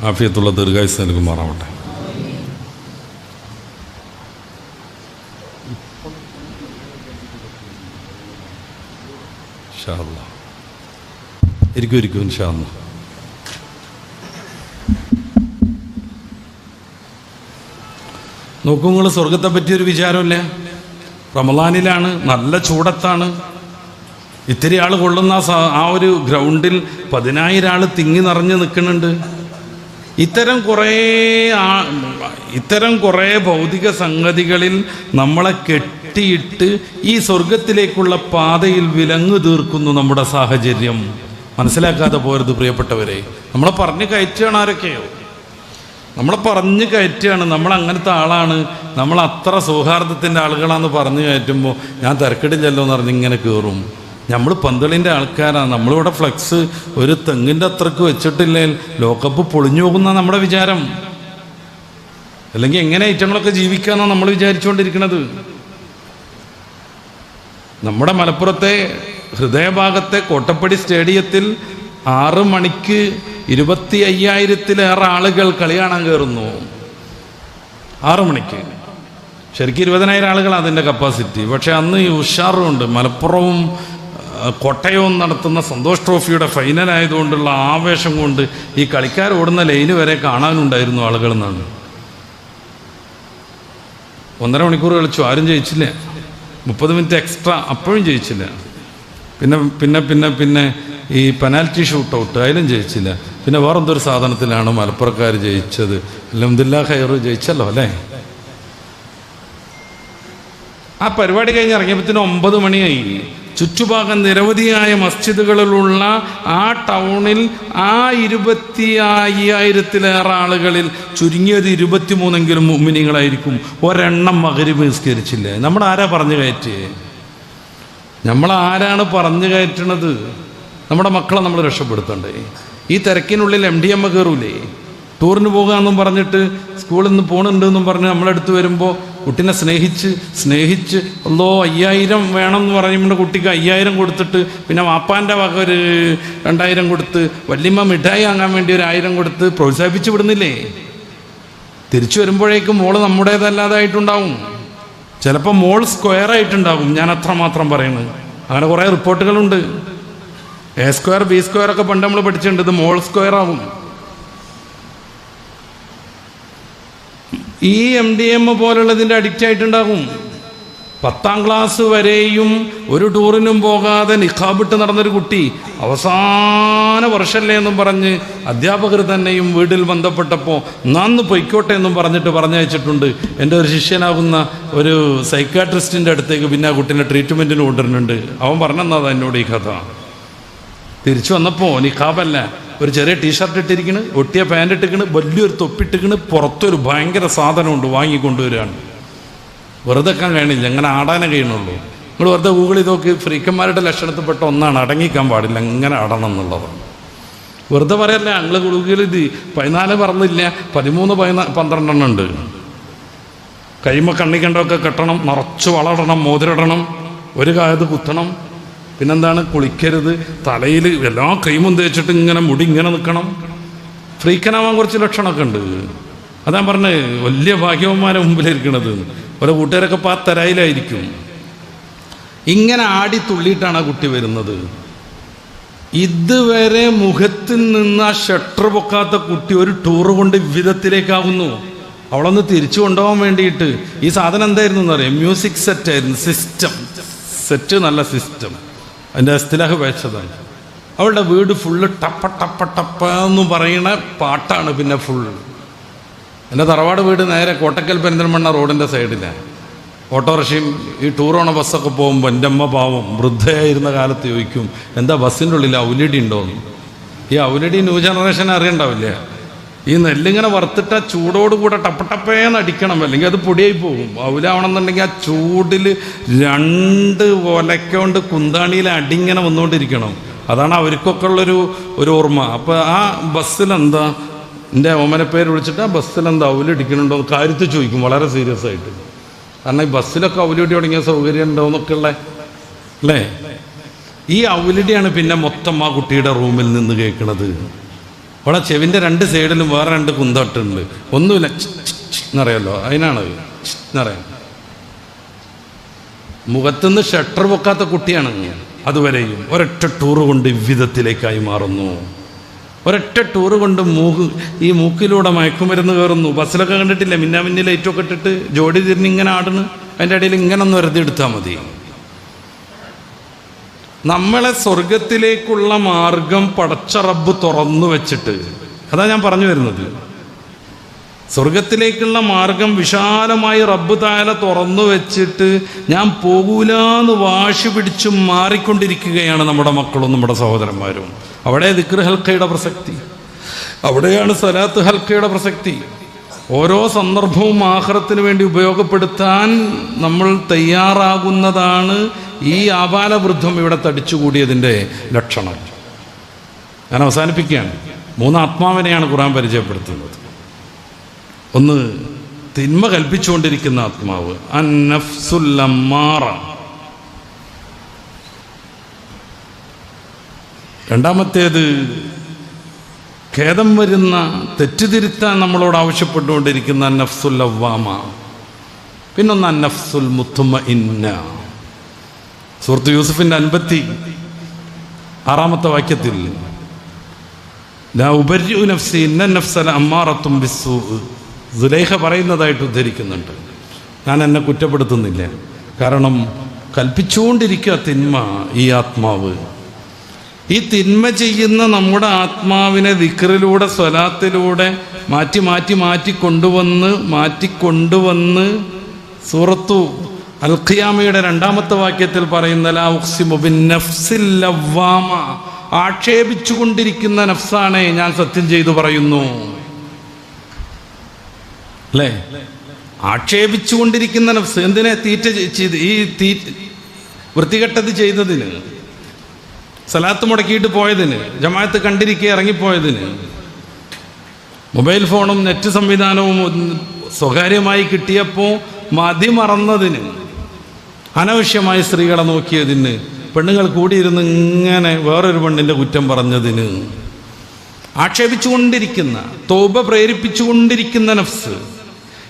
ആഫിയത്തുള്ള ദീർഘായുസ് നൽകുമാറാവട്ടെ. ഇൻഷാ ഇരിക്കും ഇരിക്കൂ ഇരിക്കൂ ഇൻഷാ അല്ലാ. നോക്കൂ നിങ്ങൾ സ്വർഗത്തെ പറ്റിയൊരു വിചാരമല്ലേ? റമലാനിലാണ് നല്ല ചൂടത്താണ്. ഇത്തിരി ആൾ കൊള്ളുന്ന ആ ഒരു ഗ്രൗണ്ടിൽ പതിനായിരം ആൾ തിങ്ങി നിറഞ്ഞു നിൽക്കുന്നുണ്ട്. ഇത്തരം കുറേ ഇത്തരം കുറേ ഭൗതിക സംഗതികളിൽ നമ്മളെ കെട്ടിയിട്ട് ഈ സ്വർഗത്തിലേക്കുള്ള പാതയിൽ വിലങ്ങു തീർക്കുന്നു നമ്മുടെ സാഹചര്യം. മനസ്സിലാക്കാതെ പോരുത് പ്രിയപ്പെട്ടവരെ. നമ്മളെ പറഞ്ഞു കയറ്റുകയാണ് ആരൊക്കെയോ? നമ്മളെ പറഞ്ഞു കയറ്റുകയാണ്. നമ്മൾ അങ്ങനത്തെ ആളാണ്. നമ്മൾ അത്ര സൗഹാർദ്ദത്തിന്റെ ആളുകളാണെന്ന് പറഞ്ഞു കയറ്റുമ്പോൾ ഞാൻ തിരക്കിടില്ലല്ലോ എന്ന് പറഞ്ഞ് ഇങ്ങനെ കയറും. നമ്മൾ പന്തളിന്റെ ആൾക്കാരാണ്. നമ്മളിവിടെ ഫ്ലെക്സ് ഒരു തെങ്ങിന്റെ അത്രയ്ക്ക് വെച്ചിട്ടില്ലേൽ ലോകകപ്പ് പൊളിഞ്ഞു പോകുന്ന നമ്മുടെ വിചാരം. അല്ലെങ്കിൽ എങ്ങനെ ഐറ്റങ്ങളൊക്കെ ജീവിക്കാന്നാണ് നമ്മൾ വിചാരിച്ചുകൊണ്ടിരിക്കുന്നത്. നമ്മുടെ മലപ്പുറത്തെ ഹൃദയഭാഗത്തെ കോട്ടപ്പടി സ്റ്റേഡിയത്തിൽ ആറ് മണിക്ക് ഇരുപത്തി അയ്യായിരത്തിലേറെ ആളുകൾ കളി കാണാൻ കയറുന്നു ആറ് മണിക്ക്. ശരിക്കും ഇരുപതിനായിരം ആളുകൾ അതിന്റെ കപ്പാസിറ്റി പക്ഷേ അന്ന് ഈ ഉഷാറുണ്ട്. മലപ്പുറവും കോട്ടയവും നടത്തുന്ന സന്തോഷ് ട്രോഫിയുടെ ഫൈനൽ ആയതുകൊണ്ടുള്ള ആവേശം കൊണ്ട് ഈ കളിക്കാർ ഓടുന്ന ലൈന് വരെ കാണാനുണ്ടായിരുന്നു ആളുകൾ എന്നാണ്. ഒന്നര മണിക്കൂർ കളിച്ചു. ആരും ജയിച്ചില്ല. മുപ്പത് മിനിറ്റ് എക്സ്ട്രാ അപ്പോഴും ജയിച്ചില്ല. പിന്നെ പിന്നെ പിന്നെ പിന്നെ ഈ പെനാൽറ്റി ഷൂട്ട് ഔട്ട് അതിലും ജയിച്ചില്ല. പിന്നെ വേറെന്തൊരു സാധനത്തിലാണ് മലപ്പുറക്കാർ ജയിച്ചത്? അല്ലാ ഖൈർ ജയിച്ചല്ലോ അല്ലേ? ആ പരിപാടി കഴിഞ്ഞ് ഇറങ്ങിയപ്പോഴത്തേന് ഒമ്പത് മണിയായി. ചുറ്റുഭാഗം നിരവധിയായ മസ്ജിദുകളിലുള്ള ആ ടൗണിൽ ആ ഇരുപത്തി അയ്യായിരത്തിലേറെ ആളുകളിൽ ചുരുങ്ങിയത് ഇരുപത്തിമൂന്നെങ്കിലും മുമ്മിനികളായിരിക്കും ഒരെണ്ണം മകരി നിസ്കരിച്ചില്ലേ. നമ്മൾ ആരാ പറഞ്ഞു കയറ്റി നമ്മൾ ആരാണ് പറഞ്ഞു കയറ്റണത്? നമ്മുടെ മക്കളെ നമ്മൾ രക്ഷപ്പെടുത്തണ്ടേ? ഈ തിരക്കിനുള്ളിൽ എം ഡി എമ്മ കയറൂലേ ടൂറിന് പോകാമെന്നും പറഞ്ഞിട്ട് സ്കൂളിൽ നിന്ന് പോകണുണ്ടെന്നും പറഞ്ഞ് നമ്മളെടുത്ത് വരുമ്പോൾ കുട്ടീനെ സ്നേഹിച്ച് സ്നേഹിച്ച് ഒന്നോ അയ്യായിരം വേണം എന്ന് പറയുമ്പോൾ കുട്ടിക്ക് അയ്യായിരം കൊടുത്തിട്ട് പിന്നെ വാപ്പാന്റെ വക ഒരു രണ്ടായിരം കൊടുത്ത് വല്യമ്മ മിഠായി വാങ്ങാൻ വേണ്ടി ഒരു ആയിരം കൊടുത്ത് പ്രോത്സാഹിപ്പിച്ച് വിടുന്നില്ലേ? തിരിച്ചു വരുമ്പോഴേക്കും മോൾ നമ്മുടേതല്ലാതായിട്ടുണ്ടാവും. ചിലപ്പോൾ മോൾ സ്ക്വയർ ആയിട്ടുണ്ടാകും ഞാൻ അത്രമാത്രം പറയുന്നത് അങ്ങനെ കുറേ റിപ്പോർട്ടുകളുണ്ട്. എ സ്ക്വയർ ബി സ്ക്വയർ ഒക്കെ പണ്ട് നമ്മൾ പഠിച്ചിട്ടുണ്ട് ഇത് മോൾ സ്ക്വയർ ആവും ഈ എം ഡി എം പോലുള്ളതിന്റെ അഡിക്റ്റ് ആയിട്ടുണ്ടാകും. പത്താം ക്ലാസ് വരെയും ഒരു ടൂറിനും പോകാതെ നിഖാബിട്ട് നടന്നൊരു കുട്ടി അവസാന വർഷമല്ലേ എന്നും പറഞ്ഞ് അധ്യാപകർ തന്നെയും വീട്ടിൽ ബന്ധപ്പെട്ടപ്പോൾ നന്ന് പൊയ്ക്കോട്ടെ എന്നും പറഞ്ഞിട്ട് പറഞ്ഞയച്ചിട്ടുണ്ട്. എന്റെ ഒരു ശിഷ്യനാകുന്ന ഒരു സൈക്കാട്രിസ്റ്റിന്റെ അടുത്തേക്ക് പിന്നെ ആ കുട്ടീനെ ട്രീറ്റ്മെന്റിന് കൊണ്ടുവരുന്നുണ്ട്. അവൻ പറഞ്ഞെന്നത് എന്നോട് ഈ കഥ. തിരിച്ചു വന്നപ്പോൾ നിഖാബല്ല ഒരു ചെറിയ ടീഷർട്ട് ഇട്ടിരിക്കണ് ഒട്ടിയ പാന്റ് ഇട്ടിക്കണ് വലിയൊരു തൊപ്പിട്ടിക്കണ് പുറത്തൊരു ഭയങ്കര സാധനമുണ്ട് വാങ്ങിക്കൊണ്ടുവരികയാണ് വെറുതെ വെക്കാൻ കഴിയണില്ല അങ്ങനെ ആടാനേ കഴിയണുള്ളൂ. നിങ്ങൾ വെറുതെ ഗൂഗിളിൽ നോക്കി ഫ്രീക്കന്മാരുടെ ലക്ഷണത്തിൽപ്പെട്ട ഒന്നാണ് അടങ്ങിക്കാൻ പാടില്ല എങ്ങനെ ആടണം എന്നുള്ളതാണ് വെറുതെ പറയല്ല ഞങ്ങൾ ഗുളുകിൽ ഇത് പതിനാല് പറഞ്ഞില്ല പതിമൂന്ന് പതിനാ പന്ത്രണ്ടെണ്ണം ഉണ്ട്. കൈമ കണ്ണിക്കണ്ടൊക്കെ കെട്ടണം നിറച്ച് വളടണം മോതിരിടണം ഒരു കാലത്ത് കുത്തണം പിന്നെന്താണ്? കുളിക്കരുത്. തലയിൽ എല്ലാ കൈമും തേച്ചിട്ട് ഇങ്ങനെ മുടി ഇങ്ങനെ നിൽക്കണം. ഫ്രീക്കനാവാൻ കുറച്ച് ലക്ഷണമൊക്കെ ഉണ്ട്. അതാ പറഞ്ഞത് വലിയ ഭാഗ്യവന്മാരെ മുമ്പിലിരിക്കണത്. ഓരോ കൂട്ടുകാരൊക്കെ പാ തരായിലായിരിക്കും. ഇങ്ങനെ ആടി തുള്ളിയിട്ടാണ് ആ കുട്ടി വരുന്നത്. ഇതുവരെ മുഖത്തിൽ നിന്ന് ആ ഷട്ടർ പൊക്കാത്ത കുട്ടി ഒരു ടൂർ കൊണ്ട് വിധത്തിലേക്കാവുന്നു അവളൊന്ന് തിരിച്ചു കൊണ്ടുപോകാൻ വേണ്ടിയിട്ട്. ഈ സാധനം എന്തായിരുന്നു എന്നറിയാം? മ്യൂസിക് സെറ്റ് ആയിരുന്നു സിസ്റ്റം. സെറ്റ് നല്ല സിസ്റ്റം. അതിന്റെ അസ്ഥിലാഹ് വെച്ചതാണ് അവളുടെ വീട് ഫുള്ള് ടപ്പ ടപ്പ ടപ്പ എന്ന് പറയുന്ന പാട്ടാണ് പിന്നെ ഫുൾ എന്റെ തറവാട് വീട് നേരെ കോട്ടക്കൽ പെരിന്തൽമണ്ണ റോഡിന്റെ സൈഡിലാണ് ഓട്ടോറിക്ഷയും ഈ ടൂറോണ ബസ്സൊക്കെ പോകുമ്പോൾ എന്റെ അമ്മ പാവം വൃദ്ധയായിരുന്ന കാലത്ത് ചോദിക്കും എന്താ ബസ്സിന്റെ ഉള്ളിൽ ഔലടി ഉണ്ടോന്ന്? ഈ ഔലടി ന്യൂ ജനറേഷൻ അറിയണ്ടാവില്ല? ഈ നെല്ലിങ്ങനെ വറുത്തിട്ട ആ ചൂടോടുകൂടെ ടപ്പട്ടപ്പേന്ന് അടിക്കണം. അല്ലെങ്കിൽ അത് പൊടിയായി പോകും. അവലാവണമെന്നുണ്ടെങ്കിൽ ആ ചൂടിൽ രണ്ട് ഒലക്കൊണ്ട് കുന്താണിയിൽ അടിങ്ങനെ വന്നുകൊണ്ടിരിക്കണം. അതാണ് അവർക്കൊക്കെ ഉള്ളൊരു ഒരു ഓർമ്മ. അപ്പോൾ ആ ബസ്സിലെന്താ? എന്റെ ഓമനെ പേര് വിളിച്ചിട്ട് ആ ബസ്സിലെന്താ ഔലടിക്കണുണ്ടോ എന്ന് കാര്യത്തിൽ ചോദിക്കും. വളരെ സീരിയസ് ആയിട്ട്. കാരണം ഈ ബസ്സിലൊക്കെ അവലിടി തുടങ്ങിയ സൗകര്യം ഉണ്ടോ എന്നൊക്കെ ഉള്ള അല്ലേ? ഈ അവലിടിയാണ് പിന്നെ മൊത്തം ആ കുട്ടിയുടെ റൂമിൽ നിന്ന് കേൾക്കുന്നത് അവളെ ചെവിന്റെ രണ്ട് സൈഡിലും വേറെ രണ്ട് കുന്തട്ടുണ്ട്. ഒന്നുമില്ല. എന്നറിയാലോ? അതിനാണ് എന്നറിയാം. മുഖത്തുനിന്ന് ഷട്ടർ പൊക്കാത്ത കുട്ടിയാണ് അതുവരെയും ഒരൊറ്റ ടൂർ കൊണ്ട് വിധത്തിലേക്കായി മാറുന്നു. ഒരൊറ്റ ടൂർ കൊണ്ട് മൂക്ക് ഈ മൂക്കിലൂടെ മയക്കുമരുന്ന് കയറുന്നു. ബസ്സിലൊക്കെ കണ്ടിട്ടില്ല? മിന്നാ മിന്നി ലൈറ്റൊക്കെ ഇട്ടിട്ട് ജോഡി തിരിഞ്ഞ് ഇങ്ങനെ ആടുന്നു. അതിന്റെ ഇടയിൽ ഇങ്ങനെ ഒന്ന് വെറുതെ എടുത്താൽ മതി. നമ്മളെ സ്വർഗത്തിലേക്കുള്ള മാർഗം പടച്ച റബ്ബ് തുറന്നു വെച്ചിട്ട്. അതാ ഞാൻ പറഞ്ഞു വരുന്നത്. സ്വർഗത്തിലേക്കുള്ള മാർഗം വിശാലമായി റബ്ബ് താല തുറന്നു വെച്ചിട്ട് ഞാൻ പോകൂലെന്ന് വാശി പിടിച്ചും മാറിക്കൊണ്ടിരിക്കുകയാണ് നമ്മുടെ മക്കളും നമ്മുടെ സഹോദരന്മാരും. അവിടെ ദിക്ർ ഹൽക്കയുടെ പ്രസക്തി. അവിടെയാണ് സലാത്ത് ഹൽക്കയുടെ പ്രസക്തി. ഓരോ സന്ദർഭവും ആഹ്റത്തിന് വേണ്ടി ഉപയോഗപ്പെടുത്താൻ നമ്മൾ തയ്യാറാകുന്നതാണ് ഈ ആപാലവൃദ്ധം ഇവിടെ തടിച്ചുകൂടിയതിന്റെ ലക്ഷണം. ഞാൻ അവസാനിപ്പിക്കുകയാണ്. മൂന്ന് ആത്മാവിനെയാണ് ഖുറാൻ പരിചയപ്പെടുത്തുന്നത്. ഒന്ന് തിന്മ കൽപ്പിച്ചുകൊണ്ടിരിക്കുന്ന ആത്മാവ്. അന്നഫ്സുല്ലമ്മാറ രണ്ടാമത്തേത് ഖേദം വരുന്ന തെറ്റുതിരുത്താൻ നമ്മളോട് ആവശ്യപ്പെട്ടുകൊണ്ടിരിക്കുന്ന നഫ്സുൽ അവ്വാമ പിന്നൊന്ന് നഫ്സുൽ മുത്തുമ ഇന്ന സുഹൃത്ത് യൂസുഫിന്റെ അൻപത്തി ആറാമത്തെ വാക്യത്തിൽ നഫ്സി ഇന്ന സുലൈഹ പറയുന്നതായിട്ട് ഉദ്ധരിക്കുന്നുണ്ട്. ഞാൻ എന്നെ കുറ്റപ്പെടുത്തുന്നില്ല. കാരണം കൽപ്പിച്ചുകൊണ്ടിരിക്കുക തിന്മ ഈ ആത്മാവ്. ഈ തിന്മ ചെയ്യുന്ന നമ്മുടെ ആത്മാവിനെ ദിക്റിലൂടെ സ്വലാത്തിലൂടെ മാറ്റി മാറ്റി മാറ്റി കൊണ്ടുവന്ന് മാറ്റിക്കൊണ്ടുവന്ന് സൂറത്തു അൽഖിയാമയുടെ രണ്ടാമത്തെ വാക്യത്തിൽ പറയുന്ന ലാ ഉഖ്സിമു ബിൻ നഫ്സിൽ ലവ്വാമ ആക്ഷേപിച്ചുകൊണ്ടിരിക്കുന്ന നഫ്സാണേ ഞാൻ സത്യം ചെയ്തു പറയുന്നു. അല്ലേ? ആക്ഷേപിച്ചു കൊണ്ടിരിക്കുന്ന നഫ്സ് എന്തിനെ തീറ്റ ചെയ്ത് ഈ തീ വൃത്തികെട്ടത് ചെയ്തതിന്? സലാത്ത് മുടക്കിയിട്ട് പോയതിന്? ജമാഅത്ത് കണ്ടിരിക്കെ ഇറങ്ങിപ്പോയതിന്? മൊബൈൽ ഫോണും നെറ്റ് സംവിധാനവും സ്വകാര്യമായി കിട്ടിയപ്പോൾ മതി മറന്നതിന്? അനാവശ്യമായി സ്ത്രീകളെ നോക്കിയതിന് പെണ്ണുങ്ങൾ കൂടിയിരുന്ന് ഇങ്ങനെ വേറൊരു പെണ്ണിന്റെ കുറ്റം പറഞ്ഞതിന് ആക്ഷേപിച്ചുകൊണ്ടിരിക്കുന്ന തോപ പ്രേരിപ്പിച്ചുകൊണ്ടിരിക്കുന്ന നഫ്സ്.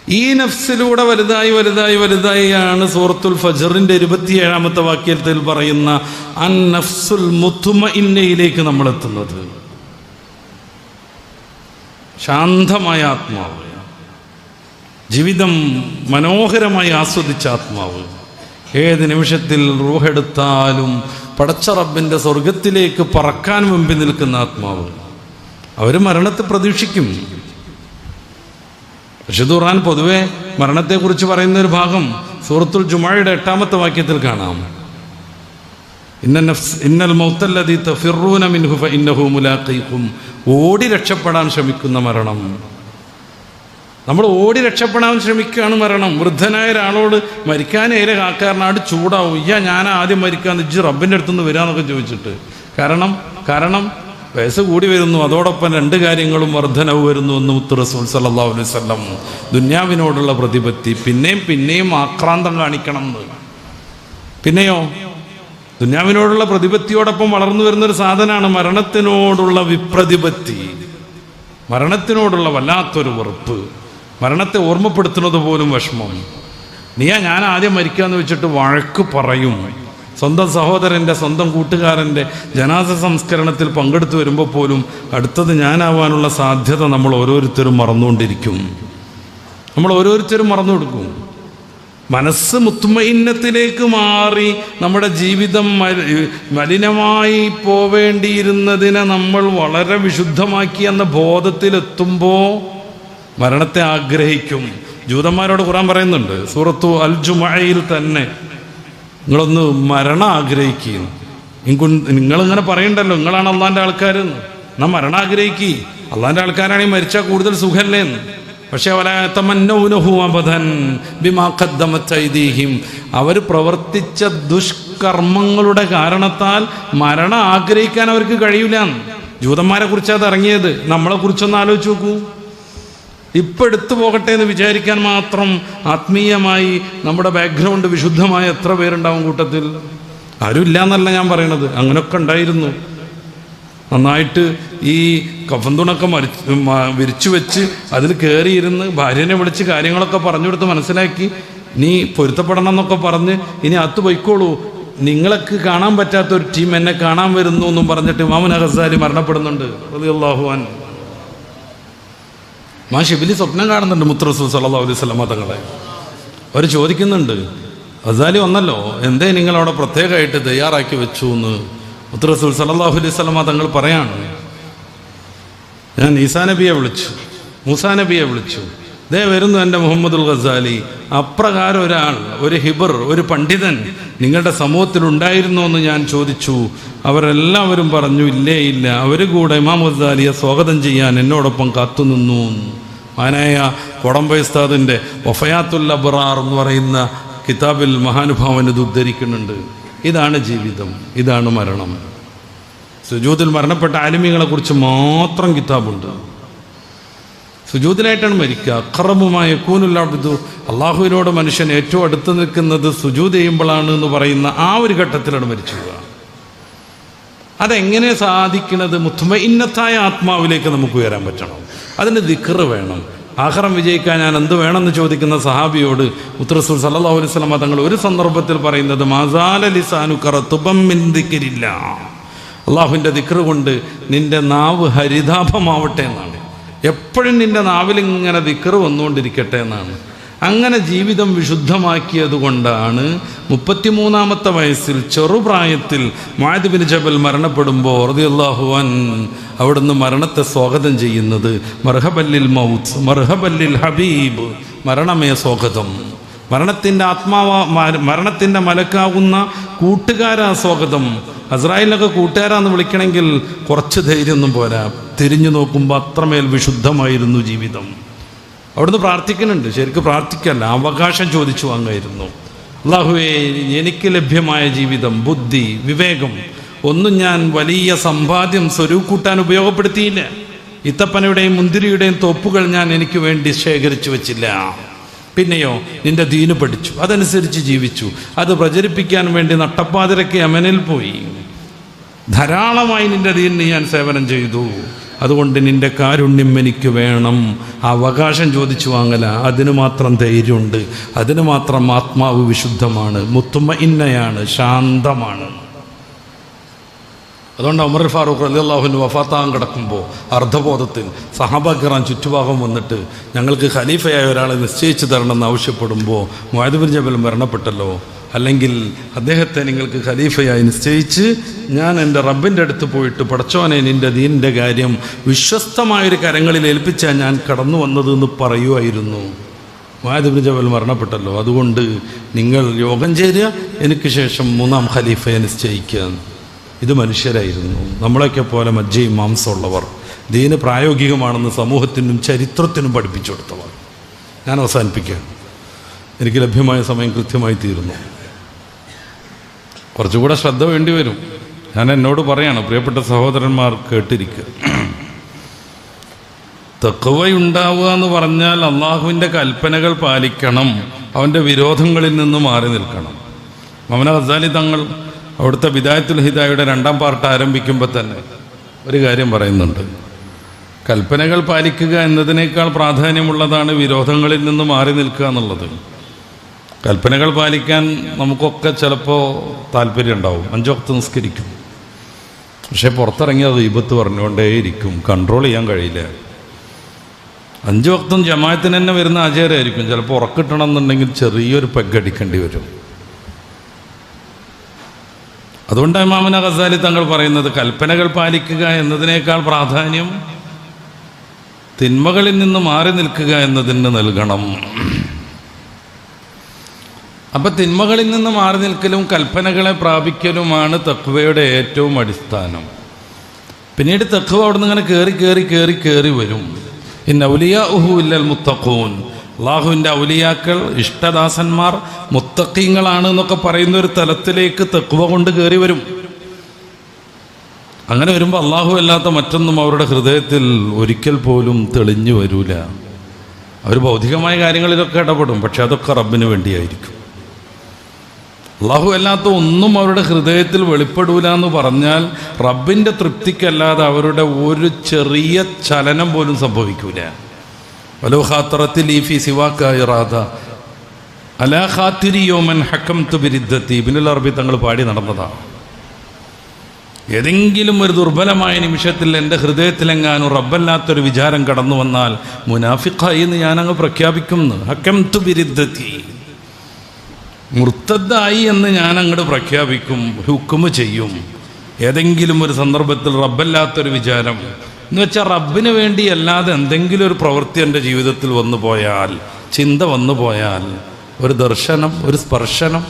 ഈ നഫ്സിലൂടെ വലുതായി വലുതായി വലുതായിയാണ് സൂറത്തുൽ ഫജറിന്റെ ഇരുപത്തിയേഴാമത്തെ വാക്യത്തിൽ പറയുന്ന അൻ നഫ്സുൽ മുത്തുമ ഇന്നയിലേക്ക് നമ്മൾ എത്തുന്നത് ശാന്തമായ ആത്മാവ്. ജീവിതം മനോഹരമായി ആസ്വദിച്ച ആത്മാവ്. ഏത് നിമിഷത്തിൽ റൂഹെടുത്താലും പടച്ച റബ്ബിന്റെ സ്വർഗത്തിലേക്ക് പറക്കാൻ മുമ്പിൽ നിൽക്കുന്ന ആത്മാവ്. അവർ മരണത്തെ പ്രതീക്ഷിക്കും. വിശുദ്ധ ഖുർആൻ പൊതുവെ മരണത്തെക്കുറിച്ച് പറയുന്ന ഒരു ഭാഗം സൂറത്തുൽ ജുമായുടെ എട്ടാമത്തെ വാക്യത്തിൽ കാണാം. ഇന്നൽ മൗത്തല്ലദീ തഫിറൂന മിൻഹു ഇന്നഹു ഓടി രക്ഷപ്പെടാൻ ശ്രമിക്കുന്ന മരണം. നമ്മൾ ഓടി രക്ഷപ്പെടാൻ ശ്രമിക്കുകയാണ് മരണം. വൃദ്ധനായ ഒരാളോട് മരിക്കാൻ ഏറെ കാക്കാരനാട് ചൂടാവും. ഇയ്യ ഞാൻ ആദ്യം മരിക്കാന്ന് ഇജ്ജ് റബ്ബിന്റെ അടുത്തുനിന്ന് വരാമെന്നൊക്കെ ചോദിച്ചിട്ട്. കാരണം കാരണം വയസ്സ് കൂടി വരുന്നു. അതോടൊപ്പം രണ്ട് കാര്യങ്ങളും വർധനവ് വരുന്നു എന്ന് മുത്ത് റസൂൽ സല്ലല്ലാഹു അലൈഹി വസല്ലം ദുന്യാവിനോടുള്ള പ്രതിപത്തി. പിന്നെയും പിന്നെയും ആക്രാന്തം കാണിക്കണം എന്ന് പിന്നെയോ? ദുന്യാവിനോടുള്ള പ്രതിപത്തിയോടൊപ്പം വളർന്നു വരുന്ന ഒരു സാധനമാണ് മരണത്തിനോടുള്ള വിപ്രതിപത്തി. മരണത്തിനോടുള്ള വല്ലാത്തൊരു വെറുപ്പ്. മരണത്തെ ഓർമ്മപ്പെടുത്തുന്നത് പോലും വിഷമം. നീയാ ഞാൻ ആദ്യം മരിക്കാന്ന് വെച്ചിട്ട് വഴക്ക് പറയും. സ്വന്തം സഹോദരന്റെ സ്വന്തം കൂട്ടുകാരന്റെ ജനാസ സംസ്കരണത്തിൽ പങ്കെടുത്തു വരുമ്പോൾ പോലും അടുത്തത് ഞാനാവാനുള്ള സാധ്യത നമ്മൾ ഓരോരുത്തരും മറന്നുകൊണ്ടിരിക്കും. നമ്മൾ ഓരോരുത്തരും മറന്നു കൊടുക്കും മനസ്സ് മുത്തുമയിന്നത്തിലേക്ക് മാറി നമ്മുടെ ജീവിതം മല- മലിനമായി പോവേണ്ടിയിരുന്നതിനെ നമ്മൾ വളരെ വിശുദ്ധമാക്കി എന്ന ബോധത്തിലെത്തുമ്പോൾ മരണത്തെ ആഗ്രഹിക്കും. ജൂതന്മാരോട് ഖുറാൻ പറയുന്നുണ്ട് സൂറത്തു അൽ ജുമയിൽ തന്നെ നിങ്ങളൊന്ന് മരണം നിങ്ങൾ നിങ്ങളിങ്ങനെ പറയണ്ടല്ലോ നിങ്ങളാണ് അള്ളാന്റെ ആൾക്കാരെന്ന്. നാം മരണം ആഗ്രഹിക്കുക അള്ളാന്റെ ആൾക്കാരാണെങ്കിൽ മരിച്ചാൽ കൂടുതൽ സുഖമല്ലേ എന്ന് പക്ഷേ അവർ പ്രവർത്തിച്ച ദുഷ്കർമ്മങ്ങളുടെ കാരണത്താൽ മരണം ആഗ്രഹിക്കാൻ അവർക്ക് കഴിയില്ല ജൂതന്മാരെ കുറിച്ചാണ് അത് ഇറങ്ങിയത് നമ്മളെ കുറിച്ചൊന്ന് ആലോചിച്ച് നോക്കൂ. ഇപ്പം എടുത്തു പോകട്ടെ എന്ന് വിചാരിക്കാൻ മാത്രം ആത്മീയമായി നമ്മുടെ ബാക്ക്ഗ്രൗണ്ട് വിശുദ്ധമായ എത്ര പേരുണ്ടാവും കൂട്ടത്തിൽ? ആരും ഇല്ല എന്നല്ല ഞാൻ പറയണത്. അങ്ങനെയൊക്കെ ഉണ്ടായിരുന്നു. നന്നായിട്ട് ഈ കഫന്തുണൊക്കെ മരിച്ച് വിരിച്ചു വെച്ച് അതിൽ കയറിയിരുന്ന് ഭാര്യനെ വിളിച്ച് കാര്യങ്ങളൊക്കെ പറഞ്ഞു കൊടുത്ത് മനസ്സിലാക്കി. നീ പൊരുത്തപ്പെടണം എന്നൊക്കെ പറഞ്ഞ് ഇനി അത്ത് പൊയ്ക്കോളൂ. നിങ്ങളൊക്കെ കാണാൻ പറ്റാത്ത ഒരു ടീം എന്നെ കാണാൻ വരുന്നു എന്നും പറഞ്ഞിട്ട് മാമുൻ ഹസാലി മരണപ്പെടുന്നുണ്ട്. അള്ളാഹുവാൻ മാ വലിയ സ്വപ്നം കാണുന്നുണ്ട് മുത്തറസൂ സല്ലാ അലൈഹി സ്വലമ തങ്ങളെ. അവർ ചോദിക്കുന്നുണ്ട് അസാലി വന്നല്ലോ എന്തേ നിങ്ങൾ അവിടെ പ്രത്യേകമായിട്ട് തയ്യാറാക്കി വെച്ചു എന്ന് മുത്തറസൂൽ സല്ലാഹു അലൈഹി സ്വലമ തങ്ങൾ പറയാണ്. ഞാൻ ഈസാ നബിയെ വിളിച്ചു മൂസാ നബിയെ വിളിച്ചു. ദേ വരുന്നു എന്റെ മുഹമ്മദുൽ ഖസാലി അപ്രകാരം ഒരാൾ ഒരു ഹിബർ ഒരു പണ്ഡിതൻ നിങ്ങളുടെ സമൂഹത്തിൽ ഉണ്ടായിരുന്നോ എന്ന് ഞാൻ ചോദിച്ചു. അവരെല്ലാവരും പറഞ്ഞു ഇല്ലേ ഇല്ല. അവർ കൂടെ ഇമാം ഖസാലിയെ സ്വാഗതം ചെയ്യാൻ എന്നോടൊപ്പം കാത്തുനിന്നു മാനായ കൊടംബൈസ്താദിന്റെ ഒഫയാത്തുൽ അബ്രാർ എന്ന് പറയുന്ന കിതാബിൽ മഹാനുഭാവൻ ഇത് ഉദ്ധരിക്കുന്നുണ്ട്. ഇതാണ് ജീവിതം ഇതാണ് മരണം. സുജൂതിൽ മരണപ്പെട്ട ആലിമികളെക്കുറിച്ച് മാത്രം കിതാബുണ്ട്. സുജൂദിലായിട്ടാണ് മരിക്കുക. അക്രമമായ കൂനുല്ലാബിദു അള്ളാഹുവിനോട് മനുഷ്യൻ ഏറ്റവും അടുത്ത് നിൽക്കുന്നത് സുജൂത് ചെയ്യുമ്പോഴാണ് എന്ന് പറയുന്ന ആ ഒരു ഘട്ടത്തിലാണ് മരിച്ചു പോവുക അതെങ്ങനെ സാധിക്കുന്നത് മുത്തുമയിന്നത്തായ ആത്മാവിലേക്ക് നമുക്ക് ഉയരാൻ പറ്റണം. അതിന് ദിക്കറ് വേണം. ആഹ്റം വിജയിക്കാൻ ഞാൻ എന്ത് വേണമെന്ന് ചോദിക്കുന്ന സഹാബിയോട് ഉത്തറസുൽ സല്ലാഹു അലൈഹി തങ്ങൾ ഒരു സന്ദർഭത്തിൽ പറയുന്നത് മാസാല ലിസാനു കറത്തുബം അള്ളാഹുവിന്റെ ദിക്റ് കൊണ്ട് നിന്റെ നാവ് ഹരിതാഭമാവട്ടെ എന്നാണ്. എപ്പോഴും നിന്റെ നാവിലിങ്ങനെ ദിക്റ് വന്നുകൊണ്ടിരിക്കട്ടെ എന്നാണ്. അങ്ങനെ ജീവിതം വിശുദ്ധമാക്കിയത് കൊണ്ടാണ് മുപ്പത്തിമൂന്നാമത്തെ വയസ്സിൽ ചെറുപ്രായത്തിൽ മായദ്ബിൻ ജബൽ മരണപ്പെടുമ്പോൾ റളിയല്ലാഹുവൻ അവിടുന്ന് മരണത്തെ സ്വാഗതം ചെയ്യുന്നത് മർഹബല്ലിൽ മൗത്ത് മർഹബല്ലിൽ ഹബീബ് മരണമേ സ്വാഗതം. മരണത്തിന്റെ ആത്മാവ മരണത്തിന്റെ മലക്കാവുന്ന കൂട്ടുകാരാ സ്വാഗതം. അസ്രായേലിനൊക്കെ കൂട്ടുകാരാന്ന് വിളിക്കണമെങ്കിൽ കുറച്ച് ധൈര്യമൊന്നും പോരാ. തിരിഞ്ഞു നോക്കുമ്പോൾ അത്രമേൽ വിശുദ്ധമായിരുന്നു ജീവിതം. അവിടുന്ന് പ്രാർത്ഥിക്കുന്നുണ്ട്. ശരിക്കും പ്രാർത്ഥിക്കല്ല അവകാശം ചോദിച്ചു വാങ്ങായിരുന്നു. അള്ളാഹുവേ എനിക്ക് ലഭ്യമായ ജീവിതം ബുദ്ധി വിവേകം ഒന്നും ഞാൻ വലിയ സമ്പാദ്യം സ്വരൂക്കൂട്ടാൻ ഉപയോഗപ്പെടുത്തിയില്ല. ഇത്തപ്പനയുടെയും മുന്തിരിയുടെയും തോപ്പുകൾ ഞാൻ എനിക്ക് വേണ്ടി ശേഖരിച്ചു വെച്ചില്ല. പിന്നെയോ നിന്റെ ദീന് പഠിച്ചു. അതനുസരിച്ച് ജീവിച്ചു. അത് പ്രചരിപ്പിക്കാൻ വേണ്ടി നട്ടപ്പാതിരക്ക് യമനിൽ പോയി. ധാരാളമായി നിന്റെ ദീനിന് ഞാൻ സേവനം ചെയ്തു. അതുകൊണ്ട് നിന്റെ കാരുണ്യം എനിക്ക് വേണം. അവകാശം ചോദിച്ചു വാങ്ങല. അതിന് മാത്രം ധൈര്യമുണ്ട്. അതിന് മാത്രം ആത്മാവ് വിശുദ്ധമാണ്. മുത്തുമ്മ ഇന്നയാണ്. ശാന്തമാണ്. അതുകൊണ്ട് ഉമർ ഫാറൂഖ് അലി അള്ളാഹുവിന് വഫാത്താൻ കിടക്കുമ്പോൾ അർദ്ധബോധത്തിൽ സഹാബാക്കിറാൻ ചുറ്റുഭാഗം വന്നിട്ട് ഞങ്ങൾക്ക് ഖലീഫയായ ഒരാളെ നിശ്ചയിച്ചു തരണമെന്ന് ആവശ്യപ്പെടുമ്പോൾ മുഹദബിൻ ജബൽ മരണപ്പെട്ടല്ലോ? അല്ലെങ്കിൽ അദ്ദേഹത്തെ നിങ്ങൾക്ക് ഖലീഫയായി നിശ്ചയിച്ച് ഞാൻ എന്റെ റബ്ബിന്റെ അടുത്ത് പോയിട്ട് പടച്ചോനെ നിന്റെ ദീനിന്റെ കാര്യം വിശ്വസ്തമായൊരു കരങ്ങളിൽ ഏൽപ്പിച്ചാൽ ഞാൻ കടന്നു വന്നത് എന്ന് പറയുമായിരുന്നു മുഹാദിബിൻ ജബൽ മരണപ്പെട്ടല്ലോ. അതുകൊണ്ട് നിങ്ങൾ യോഗം ചേരുക എനിക്ക് ശേഷം മൂന്നാം ഖലീഫയെ നിശ്ചയിക്കുക ഇത് മനുഷ്യരായിരുന്നു. നമ്മളൊക്കെ പോലെ മജ്ജയും മാംസമുള്ളവർ. ദീന് പ്രായോഗികമാണെന്ന് സമൂഹത്തിനും ചരിത്രത്തിനും പഠിപ്പിച്ചു കൊടുത്തവർ. ഞാൻ അവസാനിപ്പിക്കുകയാണ്. എനിക്ക് ലഭ്യമായ സമയം കൃത്യമായി തീരുന്നു. കുറച്ചുകൂടെ ശ്രദ്ധ വേണ്ടി വരും. ഞാൻ എന്നോട് പറയാണ് പ്രിയപ്പെട്ട സഹോദരന്മാർ കേട്ടിരിക്കുക. തെക്കുവയുണ്ടാവുക എന്ന് പറഞ്ഞാൽ അള്ളാഹുവിന്റെ കൽപ്പനകൾ പാലിക്കണം അവന്റെ വിരോധങ്ങളിൽ നിന്ന് മാറി നിൽക്കണം. മമന ഹസാലി തങ്ങൾ അവിടുത്തെ വിദായത്തുൽ ഹിദായുടെ രണ്ടാം പാർട്ട് ആരംഭിക്കുമ്പോൾ തന്നെ ഒരു കാര്യം പറയുന്നുണ്ട്. കൽപ്പനകൾ പാലിക്കുക എന്നതിനേക്കാൾ പ്രാധാന്യമുള്ളതാണ് വിരോധങ്ങളിൽ നിന്ന് മാറി നിൽക്കുക എന്നുള്ളത്. കൽപ്പനകൾ പാലിക്കാൻ നമുക്കൊക്കെ ചിലപ്പോൾ താല്പര്യം ഉണ്ടാവും. അഞ്ചൊക്കെ നിസ്കരിക്കും. പക്ഷേ പുറത്തിറങ്ങി അത് വിപത്ത് പറഞ്ഞുകൊണ്ടേയിരിക്കും. കൺട്രോൾ ചെയ്യാൻ കഴിയില്ല. അഞ്ചു വക്തും ജമായത്തിന് തന്നെ വരുന്ന ആചാരമായിരിക്കും. ചിലപ്പോൾ ഉറക്കിട്ടണം എന്നുണ്ടെങ്കിൽ ചെറിയൊരു പെഗ് അടിക്കേണ്ടി വരും. അതുകൊണ്ട് ഇമാമന ഖസാലി തങ്ങൾ പറയുന്നത് കൽപ്പനകൾ പാലിക്കുക എന്നതിനേക്കാൾ പ്രാധാന്യം തിന്മകളിൽ നിന്ന് മാറി നിൽക്കുക എന്നതിന് നൽകണം. അപ്പൊ തിന്മകളിൽ നിന്ന് മാറി നിൽക്കലും കൽപ്പനകളെ പ്രാപിക്കലുമാണ് തക്വയുടെ ഏറ്റവും അടിസ്ഥാനം. പിന്നീട് തക്വ അവിടെ നിന്ന് ഇങ്ങനെ കയറി കയറി കയറി കയറി വരും. ഇന്നൗലിയ ഉഹു മുത്തഖൂൻ. അള്ളാഹുവിന്റെ ഔലിയാക്കൾ ഇഷ്ടദാസന്മാർ മുത്തക്കീങ്ങളാണ് എന്നൊക്കെ പറയുന്ന ഒരു തലത്തിലേക്ക് തെക്കുവ കൊണ്ട് കയറി വരും. അങ്ങനെ വരുമ്പോൾ അള്ളാഹു അല്ലാത്ത മറ്റൊന്നും അവരുടെ ഹൃദയത്തിൽ ഒരിക്കൽ പോലും തെളിഞ്ഞു വരൂല. അവർ ഭൗതികമായ കാര്യങ്ങളിലൊക്കെ ഇടപെടും പക്ഷെ അതൊക്കെ റബ്ബിന് വേണ്ടിയായിരിക്കും. അള്ളാഹു അല്ലാത്ത ഒന്നും അവരുടെ ഹൃദയത്തിൽ വെളിപ്പെടൂല എന്ന് പറഞ്ഞാൽ റബ്ബിന്റെ തൃപ്തിക്കല്ലാതെ അവരുടെ ഒരു ചെറിയ ചലനം പോലും സംഭവിക്കൂല. വലോ ഖാത്തറത്തിൽ ഈ ഫി സിവാക്കായിറാത അലാ ഖാത്തിരി യോമൻ ഹക്കം തുബിരിദ്ധത്തി ബിനുൽ അറബി തങ്ങൾ പാടി നടന്നതാണ് ഏതെങ്കിലും ഒരു ദുർബലമായ നിമിഷത്തിൽ എന്റെ ഹൃദയത്തിലെങ്ങാനും റബ്ബല്ലാത്തൊരു വിചാരം കടന്നു വന്നാൽ മുനാഫിഖായി എന്ന് ഞാനങ്ങ് പ്രഖ്യാപിക്കുന്നു. ഹക്കം തുബിരിദ്ധത്തി മുർത്തദ്ദായി എന്ന് ഞാൻ അങ്ങോട്ട് പ്രഖ്യാപിക്കും ഹുക്കുമ് ചെയ്യും. ഏതെങ്കിലും ഒരു സന്ദർഭത്തിൽ റബ്ബല്ലാത്തൊരു വിചാരം എന്ന് വെച്ചാൽ റബ്ബിന് വേണ്ടി അല്ലാതെ എന്തെങ്കിലും ഒരു പ്രവൃത്തി എന്റെ ജീവിതത്തിൽ വന്നു പോയാൽ ചിന്ത വന്നു പോയാൽ ഒരു ദർശനം ഒരു സ്പർശനം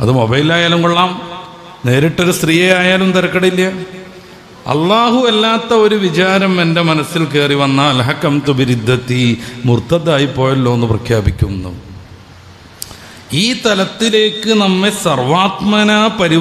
അത് മൊബൈലായാലും കൊള്ളാം നേരിട്ടൊരു സ്ത്രീയെ ആയാലും തിരക്കടില്ല. അള്ളാഹു അല്ലാത്ത ഒരു വിചാരം എന്റെ മനസ്സിൽ കയറി വന്നാൽ ഹക്കം തുബിരുദ്ധത്തി മുർത്തദ്ദായി പോയല്ലോ എന്ന് പ്രഖ്യാപിക്കുന്നു. ഈ തലത്തിലേക്ക് നമ്മെ സർവാത്മന പരി